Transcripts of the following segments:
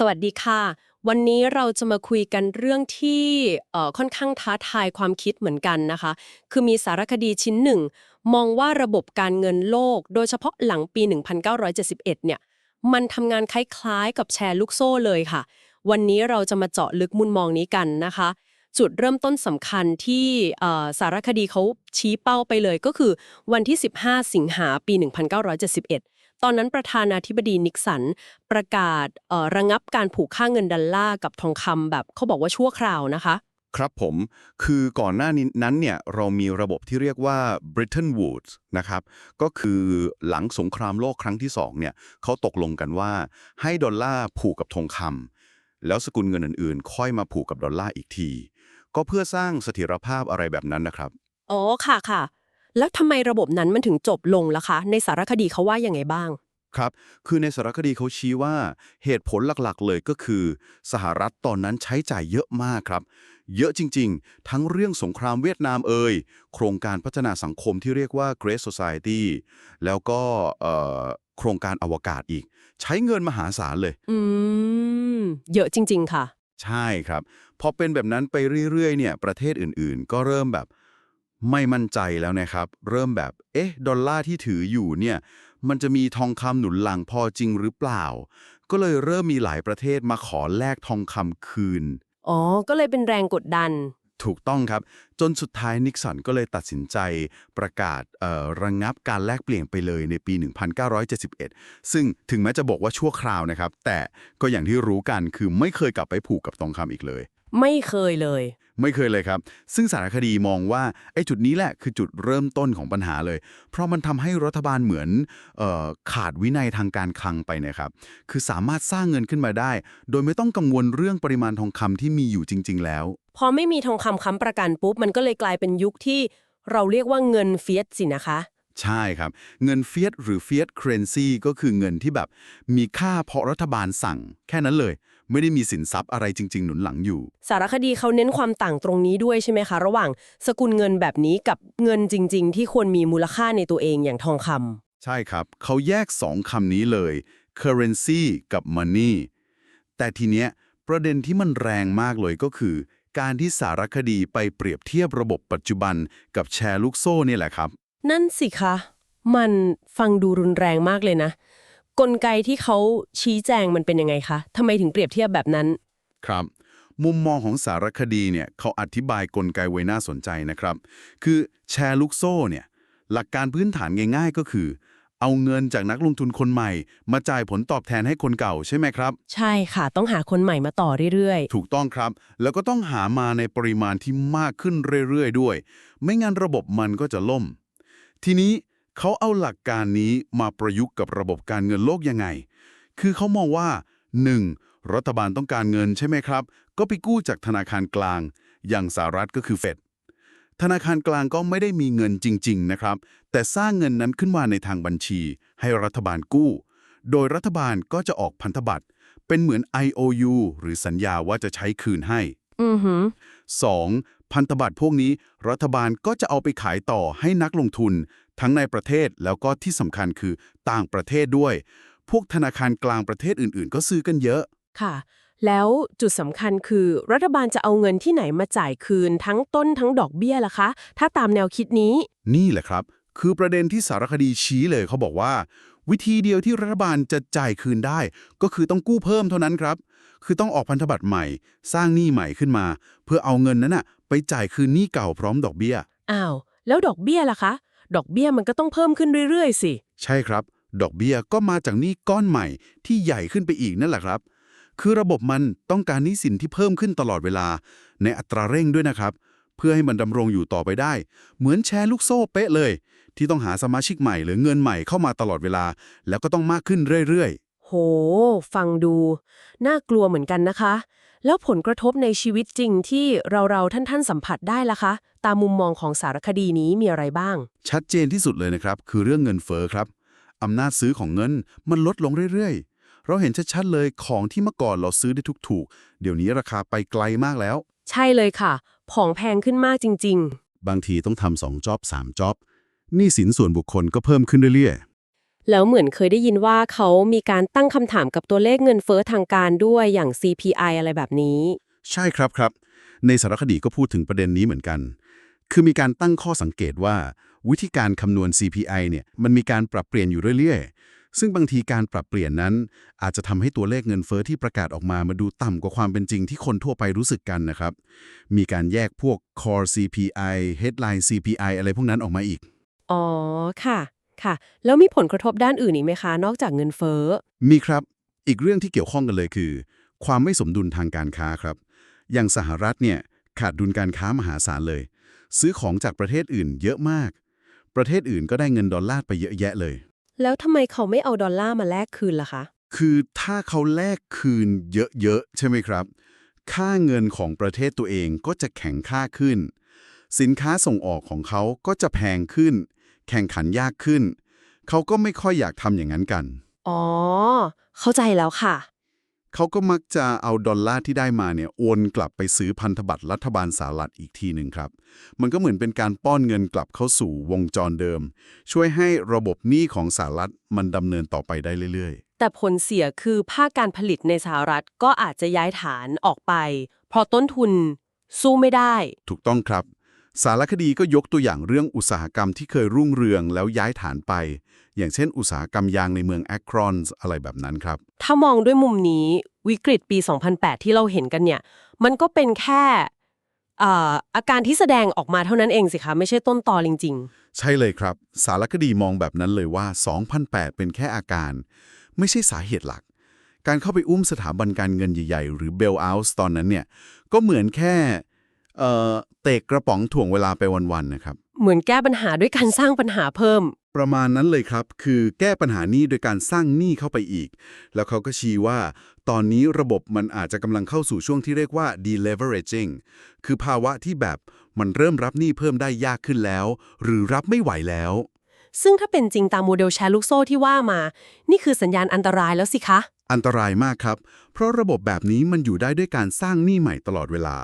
สวัสดีค่ะ วันนี้เราจะมาคุยกันเรื่องที่เอ่อค่อนข้างท้าทายความคิดเหมือนกันนะคะ คือมีสารคดีชิ้นหนึ่ง มองว่าระบบการเงินโลก โดยเฉพาะหลังปี 1971 เนี่ย มันทำงานคล้ายๆ กับแชร์ลูกโซ่เลยค่ะ วันนี้เราจะมาเจาะลึกมุมมองนี้กันนะคะ จุดเริ่มต้นสำคัญที่เอ่อสารคดีเขาชี้เป้าไปเลยก็คือ วันที่ 15 สิงหาปี 1971 ตอนนั้นประธานาธิบดีนิกสันประกาศเอ่อระงับการผูกค่าเงินดอลลาร์กับทองคำแบบเขาบอกว่าชั่วคราวนะคะ ครับผม คือก่อนหน้านี้นั้นเนี่ยเรามีระบบที่เรียกว่า Bretton Woods นะครับ ก็คือหลังสงครามโลกครั้งที่สองเนี่ยเขาตกลงกันว่าให้ดอลลาร์ผูกกับทองคำแล้วสกุลเงินอื่นๆ ค่อยมาผูกกับดอลลาร์อีกที ก็เพื่อสร้างเสถียรภาพอะไรแบบนั้นนะครับ อ๋อค่ะค่ะ แล้วทำไมระบบนั้นมันถึงจบลงล่ะคะ ในสารคดีเขาว่ายังไงบ้าง ครับ คือในสารคดีเขาชี้ว่าเหตุผลหลักๆ เลยก็คือ สหรัฐตอนนั้นใช้จ่ายเยอะมากครับ เยอะจริง ๆ ทั้งเรื่องสงครามเวียดนามเอ่ยโครงการพัฒนาสังคมที่เรียกว่า Great Society แล้วก็เอ่อโครงการอวกาศอีก ใช้เงินมหาศาลเลย อืม เยอะจริง ๆ ค่ะ ใช่ครับ พอเป็นแบบนั้นไปเรื่อยๆเนี่ยประเทศอื่นๆ ก็เริ่มแบบ ไม่มั่นใจแล้วนะครับ เริ่มแบบ เอ๊ะ ดอลลาร์ที่ถืออยู่เนี่ย มันจะมีทองคำหนุนหลังพอจริงหรือเปล่า ก็เลยเริ่มมีหลายประเทศมาขอแลกทองคำคืน อ๋อ ก็เลยเป็นแรงกดดัน ถูกต้องครับ จนสุดท้ายนิกสันก็เลยตัดสินใจประกาศเอ่อระงงับการแลกเปลี่ยนไปเลยในปี 1971 ซึ่งถึงแม้จะบอกว่าชั่วคราวนะครับ แต่ก็อย่างที่รู้กันคือไม่เคยกลับไปผูกกับทองคำอีกเลย ไม่เคยเลย ไม่เคยเลยครับ ซึ่งสารคดีมองว่าไอ้จุดนี้แหละคือจุดเริ่มต้นของปัญหาเลย เพราะมันทำให้รัฐบาลเหมือนเออขาดวินัยทางการคลังไปนะครับ คือสามารถสร้างเงินขึ้นมาได้ โดยไม่ต้องกังวลเรื่องปริมาณทองคำที่มีอยู่จริง ๆ แล้ว พอไม่มีทองคำค้ำประกันปุ๊บ มันก็เลยกลายเป็นยุคที่เราเรียกว่าเงินเฟียสสินะคะ ใช่ครับ เงินเฟียสหรือเฟียสเครนซีก็คือเงินที่แบบมีค่าเพราะรัฐบาลสั่ง แค่นั้นเลย ไม่ได้มีสินทรัพย์อะไรจริง ๆ หนุนหลังอยู่ สารคดีเขาเน้นความต่างตรงนี้ด้วยใช่ไหมคะ ระหว่างสกุลเงินแบบนี้กับเงินจริง ๆ ที่ควรมีมูลค่าในตัวเองอย่างทองคำใช่ครับ เขาแยกสองคำนี้เลย currency กับ money แต่ทีเนี้ยประเด็นที่มันแรงมากเลยก็คือ การที่สารคดีไปเปรียบเทียบระบบปัจจุบันกับแชร์ลูกโซ่เนี่ยแหละครับ นั่นสิคะ มันฟังดูรุนแรงมากเลยนะ กลไกที่เขาชี้แจงมันเป็นยังไงคะทำไมถึงเปรียบเทียบแบบนั้น ครับ มุมมองของสารคดีเนี่ยเขาอธิบายกลไกไว้น่าสนใจนะครับ คือแชร์ลูกโซ่เนี่ยหลักการพื้นฐานง่ายๆก็คือ เอาเงินจากนักลงทุนคนใหม่ มาจ่ายผลตอบแทนให้คนเก่าใช่ไหมครับ ใช่ค่ะ ต้องหาคนใหม่มาต่อเรื่อยถูกต้องครับ แล้วก็ต้องหามาในปริมาณที่มากขึ้นเรื่อยๆด้วย ไม่งั้นระบบมันก็จะล่ม ทีนี้ เขาเอาหลักการนี้มาประยุกต์กับระบบการเงินโลกยังไง คือเขามองว่า 1. รัฐบาลต้องการเงินใช่ไหมครับ ก็ไปกู้จากธนาคารกลาง อย่างสหรัฐก็คือเฟด ธนาคารกลางก็ไม่ได้มีเงินจริง ๆ นะครับ แต่สร้างเงินนั้นขึ้นมาในทางบัญชี ให้รัฐบาลกู้ โดยรัฐบาลก็จะออกพันธบัตร เป็นเหมือน IOU หรือสัญญาว่าจะใช้คืนให้ อือหือ 2. พันธบัตรพวกนี้ รัฐบาลก็จะเอาไปขายต่อให้นักลงทุน ทั้งในประเทศแล้วก็ที่สำคัญคือต่างประเทศด้วย พวกธนาคารกลางประเทศอื่น ๆ ก็ซื้อกันเยอะ ค่ะ แล้วจุดสำคัญคือ รัฐบาลจะเอาเงินที่ไหนมาจ่ายคืนทั้งต้นทั้งดอกเบี้ยล่ะคะ ถ้าตามแนวคิดนี้ นี่แหละครับ คือประเด็นที่สารคดีชี้เลยเขาบอกว่า วิธีเดียวที่รัฐบาลจะจ่ายคืนได้ ก็คือต้องกู้เพิ่มเท่านั้นครับ คือต้องออกพันธบัตรใหม่ สร้างหนี้ใหม่ขึ้นมา เพื่อเอาเงินนั้นน่ะไปจ่ายคืนหนี้เก่าพร้อมดอกเบี้ย อ้าว แล้วดอกเบี้ยล่ะคะ ดอกเบี้ยมันก็ต้องเพิ่มขึ้นเรื่อยๆ สิ ใช่ครับ ดอกเบี้ยก็มาจากหนี้ก้อนใหม่ที่ใหญ่ขึ้นไปอีกนั่นแหละครับ คือระบบมันต้องการหนี้สินที่เพิ่มขึ้นตลอดเวลา ในอัตราเร่งด้วยนะครับ เพื่อให้มันดำรงอยู่ต่อไปได้ เหมือนแชร์ลูกโซ่เป๊ะเลย ที่ต้องหาสมาชิกใหม่หรือเงินใหม่เข้ามาตลอดเวลา แล้วก็ต้องมากขึ้นเรื่อย โห ฟังดู น่ากลัวเหมือนกันนะคะ แล้วผลกระทบในชีวิตจริงที่เราๆ ท่านๆ สัมผัสได้ล่ะคะ ตามมุมมองของสารคดีนี้มีอะไรบ้างๆชัดเจนที่สุดเลยนะครับ คือเรื่องเงินเฟ้อครับ อำนาจซื้อของเงินมันลดลงเรื่อยๆ เราเห็นชัดๆเลยของที่เมื่อก่อนเราซื้อได้ถูกๆ เดี๋ยวนี้ราคาไปไกลมากแล้ว ใช่เลยค่ะ ของแพงขึ้นมากจริง ๆ บางทีต้องทำสองจ็อบสามจ็อบหนี้สินส่วนบุคคลก็เพิ่มขึ้นเรื่อย แล้วเหมือนเคยได้ยินว่าเขามีการตั้งคำถามกับตัวเลขเงินเฟ้อทางการด้วยอย่าง CPI อะไรแบบนี้ ใช่ครับครับ ในสารคดีก็พูดถึงประเด็นนี้เหมือนกัน คือมีการตั้งข้อสังเกตว่า วิธีการคำนวณ CPI เนี่ยมันมีการปรับเปลี่ยนอยู่เรื่อยๆ ซึ่งบางทีการปรับเปลี่ยนนั้น อาจจะทำให้ตัวเลขเงินเฟ้อที่ประกาศออกมามาดูต่ำกว่าความเป็นจริงที่คนทั่วไปรู้สึกกันนะครับ มีการแยกพวก core CPI headline CPI อะไรพวกนั้นออกมาอีก อ๋อค่ะ ค่ะ แล้วมีผลกระทบด้านอื่นอีกไหมคะ นอกจากเงินเฟ้อ มีครับ อีกเรื่องที่เกี่ยวข้องกันเลยคือ ความไม่สมดุลทางการค้าครับ อย่างสหรัฐเนี่ยขาดดุลการค้ามหาศาลเลย ซื้อของจากประเทศอื่นเยอะมาก ประเทศอื่นก็ได้เงินดอลลาร์ไปเยอะแยะเลย แล้วทำไมเขาไม่เอาดอลลาร์มาแลกคืนล่ะคะ คือถ้าเขาแลกคืนเยอะๆใช่ไหมครับ ค่าเงินของประเทศตัวเองก็จะแข็งค่าขึ้น สินค้าส่งออกของเขาก็จะแพงขึ้น แข่งขันยากขึ้น เขาก็ไม่ค่อยอยากทำอย่างนั้นกัน อ๋อ เข้าใจแล้วค่ะ เขาก็มักจะเอาดอลลาร์ที่ได้มาเนี่ยโอนกลับไปซื้อพันธบัตรรัฐบาลสหรัฐอีกทีหนึ่งครับ มันก็เหมือนเป็นการป้อนเงินกลับเข้าสู่วงจรเดิม ช่วยให้ระบบหนี้ของสหรัฐมันดำเนินต่อไปได้เรื่อยแต่ผลเสียคือภาคการผลิตในสหรัฐก็อาจจะย้ายฐานออกไป เพราะต้นทุนสู้ไม่ได้ๆถูกต้องครับ สารคดีก็ยกตัวอย่างเรื่องอุตสาหกรรมที่เคยรุ่งเรืองแล้วย้ายฐานไป อย่างเช่น อุตสาหกรรมยางในเมืองแอครอนอะไรแบบนั้นครับ ถ้ามองด้วยมุมนี้วิกฤตปี 2008 ที่เราเห็นกันเนี่ย มันก็เป็นแค่เอ่ออาการที่แสดงออกมาเท่านั้นเองสิคะไม่ใช่ต้นตอจริงใช่เลยครับ สารคดีมองแบบนั้นเลยว่า 2008 เป็นแค่อาการ ไม่ใช่สาเหตุหลัก การเข้าไปอุ้มสถาบันการเงินใหญ่ ๆ หรือเบลเอาส์ตอนนั้นเนี่ยก็เหมือนแค่ เอ่อเตะกระป๋องถ่วงเวลาไปวันๆนะครับๆเหมือนแก้ปัญหาด้วยการสร้างปัญหาเพิ่ม ประมาณนั้นเลยครับ คือแก้ปัญหานี้โดยการสร้างหนี้เข้าไปอีก แล้วเขาก็ชี้ว่า ตอนนี้ระบบมันอาจจะกำลังเข้าสู่ช่วงที่เรียกว่า deleveraging คือภาวะที่แบบมันเริ่มรับหนี้เพิ่มได้ยากขึ้นแล้ว หรือรับไม่ไหวแล้ว ซึ่งถ้าเป็นจริงตามโมเดลแชร์ลูกโซ่ที่ว่ามา นี่คือสัญญาณอันตรายแล้วสิคะ อันตรายมากครับ เพราะระบบแบบนี้มันอยู่ได้ด้วยการสร้างหนี้ใหม่ตลอดเวลา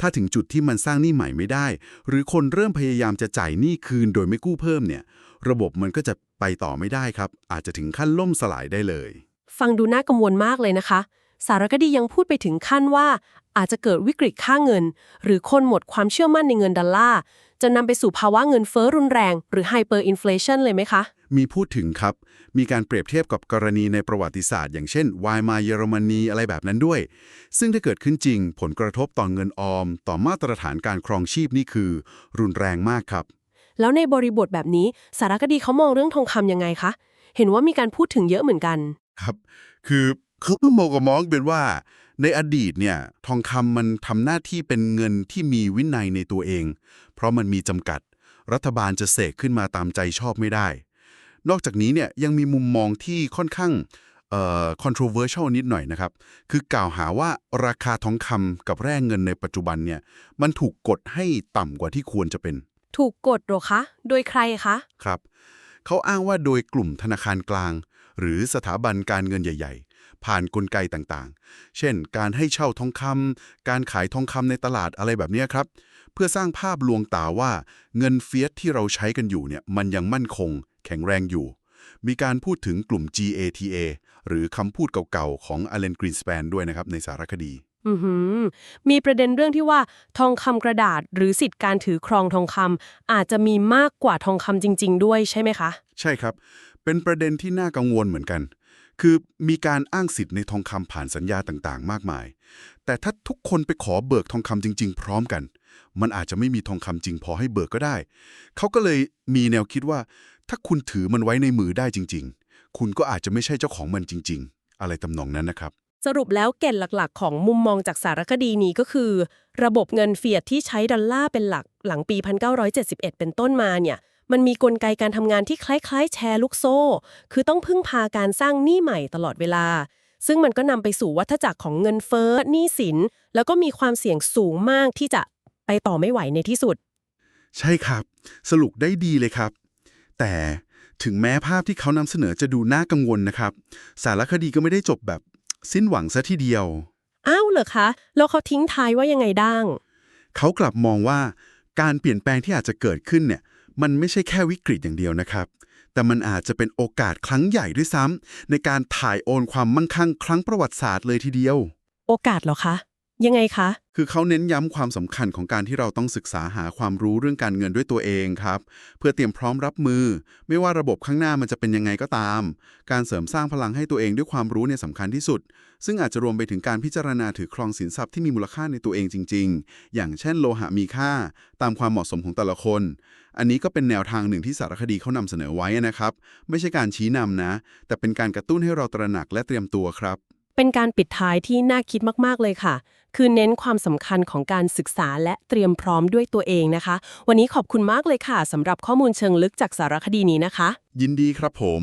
ถ้าถึงจุดที่มันสร้างหนี้ใหม่ไม่ได้ หรือคนเริ่มพยายามจะจ่ายหนี้คืนโดยไม่กู้เพิ่มเนี่ย ระบบมันก็จะไปต่อไม่ได้ครับ อาจจะถึงขั้นล่มสลายได้เลย ฟังดูน่ากังวลมากเลยนะคะ สารคดียังพูดไปถึงขั้นว่า อาจจะเกิดวิกฤตค่าเงิน หรือคนหมดความเชื่อมั่นในเงินดอลลาร์จะนำไปสู่ภาวะเงินเฟ้อรุนแรง หรือไฮเปอร์อินฟลชันเลยไหมคะ มีพูดถึงครับ มีการเปรียบเทียบกับกรณีในประวัติศาสตร์ อย่างเช่นไวน์มาเยอรมนีอะไรแบบนั้นด้วย ซึ่งถ้าเกิดขึ้นจริง ผลกระทบต่อเงินออม ต่อมาตรฐานการครองชีพนี่คือ รุนแรงมากครับ แล้วในบริบทแบบนี้สารคดีเขามองเรื่องทองคำยังไงคะ เห็นว่ามีการพูดถึงเยอะเหมือนกัน ครับ คือเขาก็มองกับมองเป็นว่า ในอดีตเนี่ยทองคำมันทำหน้าที่เป็นเงินที่มีวินัยในตัวเอง เพราะมันมีจำกัด รัฐบาลจะเสกขึ้นมาตามใจชอบไม่ได้ นอกจากนี้เนี่ยยังมีมุมมองที่ค่อนข้างเอ่อ controversial นิดหน่อยนะครับ คือกล่าวหาว่าราคาทองคำกับแร่เงินในปัจจุบันเนี่ยมันถูกกดให้ต่ำกว่าที่ควรจะเป็น ถูกกดเหรอคะ โดยใครคะ ครับ เขาอ้างว่าโดยกลุ่มธนาคารกลาง หรือสถาบันการเงินใหญ่ ๆ ผ่านกลไกต่างๆ เช่น การให้เช่าทองคำการขายทองคำในตลาดอะไรแบบเนี้ยครับ เพื่อสร้างภาพลวงตาว่าเงินเฟียสที่เราใช้กันอยู่เนี่ยมันยังมั่นคง แข็งแรงอยู่ มีการพูดถึงกลุ่ม GATA หรือคำพูดเก่าๆ ของ Allen Greenspan ด้วยนะครับในสารคดีอือหือมีประเด็นเรื่องที่ว่า ทองคำกระดาษ หรือสิทธิ์การถือครองทองคำอาจจะมีมากกว่าทองคำจริง ๆ ด้วยใช่ไหมคะ ใช่ครับ เป็นประเด็นที่น่ากังวลเหมือนกัน คือมีการอ้างสิทธิ์ในทองคำผ่านสัญญาต่างๆ มากมาย แต่ถ้าทุกคนไปขอเบิกทองคำจริง ๆ พร้อมกัน มันอาจจะไม่มีทองคำจริงพอให้เบิกก็ได้ เขาก็เลยมีแนวคิดว่า ถ้าคุณถือมันไว้ในมือได้จริง ๆ คุณก็อาจจะไม่ใช่เจ้าของมันจริง ๆ อะไรตำนองนั้นนะครับ สรุปแล้วแก่นหลักๆ ของมุมมองจากสารคดีนี้ก็คือ ระบบเงินเฟียดที่ใช้ดอลลาร์เป็นหลักหลังปี 1971 เป็นต้นมาเนี่ยมันมีกลไกการทำงานที่คล้ายๆ แชร์ลูกโซ่ คือต้องพึ่งพาการสร้างหนี้ใหม่ตลอดเวลา ซึ่งมันก็นำไปสู่วัฏจักรของเงินเฟ้อหนี้สิน แล้วก็มีความเสี่ยงสูงมากที่จะ ไปต่อไม่ไหวในที่สุด ใช่ครับ สรุปได้ดีเลยครับ แต่ถึงแม้ภาพที่เขานำเสนอจะดูน่ากังวลนะครับ สารคดีก็ไม่ได้จบแบบสิ้นหวังซะทีเดียว อ้าวเหรอคะ แล้วเขาทิ้งท้ายว่ายังไงด้าง เขากลับมองว่าการเปลี่ยนแปลงที่อาจจะเกิดขึ้นเนี่ย มันไม่ใช่แค่วิกฤตอย่างเดียวนะครับ แต่มันอาจจะเป็นโอกาสครั้งใหญ่ด้วยซ้ำในการถ่ายโอนความมั่งคั่งครั้งประวัติศาสตร์เลยทีเดียว โอกาสเหรอคะ ยังไงคะ คือเขาเน้นย้ำความสำคัญของการที่เราต้องศึกษาหาความรู้เรื่องการเงินด้วยตัวเองครับ เพื่อเตรียมพร้อมรับมือ ไม่ว่าระบบข้างหน้ามันจะเป็นยังไงก็ตาม การเสริมสร้างพลังให้ตัวเองด้วยความรู้เนี่ยสำคัญที่สุด ซึ่งอาจจะรวมไปถึงการพิจารณาถือครองสินทรัพย์ที่มีมูลค่าในตัวเองจริง ๆ อย่างเช่นโลหะมีค่า ตามความเหมาะสมของแต่ละคน อันนี้ก็เป็นแนวทางหนึ่งที่สารคดีเขานำเสนอไว้นะครับ ไม่ใช่การชี้นำนะ แต่เป็นการกระตุ้นให้เราตระหนักและเตรียมตัวครับ เป็นการปิดท้ายที่น่าคิดมากๆเลยค่ะ คือเน้นความสำคัญของการศึกษาและเตรียมพร้อมด้วยตัวเองนะคะ วันนี้ขอบคุณมากเลยค่ะสำหรับข้อมูลเชิงลึกจากสารคดีนี้นะคะ ยินดีครับผม